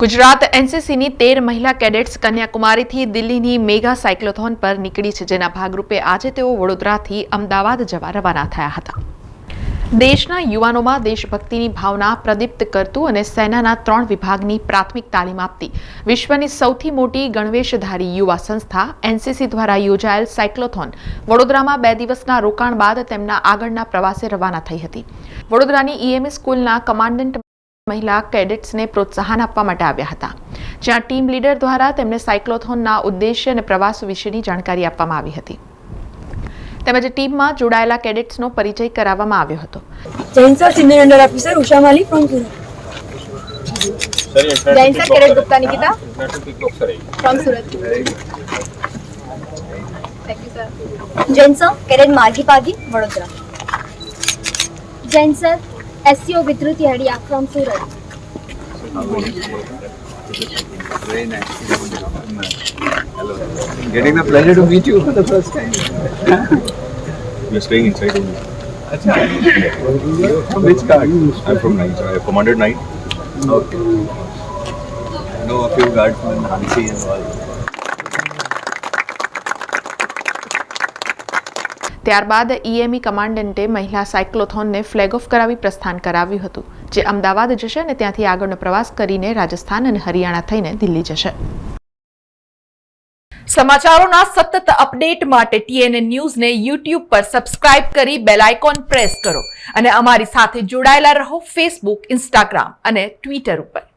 ગુજરાત એનસીસીની તેર મહિલા કેડેટ્સ કન્યાકુમારીથી દિલ્હીની મેગા સાયક્લોથોન પર નીકળી છે. જેના ભાગરૂપે આજે તેઓ વડોદરાથી અમદાવાદ જવા રવાના થયા હતા. દેશના યુવાનોમાં દેશભક્તિની ભાવના પ્રદીપ્ત કરતું અને સેનાના ત્રણ વિભાગની પ્રાથમિક તાલીમ આપતી વિશ્વની સૌથી મોટી ગણવેશધારી યુવા સંસ્થા એનસીસી દ્વારા યોજાયેલ સાયક્લોથોન વડોદરામાં બે દિવસના રોકાણ બાદ તેમના આગળના પ્રવાસે રવાના થઈ હતી. વડોદરાની ઈએમએસ સ્કૂલના કમાન્ડન્ટ મહિલા કેડેટ્સને પ્રોત્સાહન આપવા માટે આવ્યા હતા. જ્યાં ટીમ લીડર દ્વારા તેમને સાયક્લોથોનના ઉદ્દેશ્ય અને પ્રવાસ વિશેની જાણકારી આપવામાં આવી હતી. તેમજ ટીમમાં જોડાયેલા કેડેટ્સનો પરિચય કરાવવામાં આવ્યો હતો. જૈનસર senior under officer Usha Mali from Surat જૈનસર cadet Gupta Nikita? From Surat જૈનસર cadet Margi Pagi Vadodara. જૈનસર SCO Vidruti Hadiya from Surat Very nice. Getting the pleasure to meet you for the first time. You're staying inside only. From which guard? I'm from Knight. I commanded Knight. Okay. I know a few guardsmen, Hansi and all. ત્યારબાદ EME કમાન્ડન્ટે મહિલા સાયક્લોથોનને flag of કરાવી પ્રસ્થાન કરાવ્યું હતું, જે અમદાવાદ જશે અને ત્યાંથી આગળનો પ્રવાસ કરીને રાજસ્થાન અને હરિયાણા થઈને દિલ્હી જશે. સમાચારોના સતત અપડેટ માટે ટીએનએ ન્યૂઝને યુટ્યુબ પર સબસ્ક્રાઇબ કરી બેલ આઇકોન પ્રેસ કરો અને અમારી સાથે જોડાયેલા રહો ફેસબુક ઇન્સ્ટાગ્રામ અને ટ્વિટર ઉપર.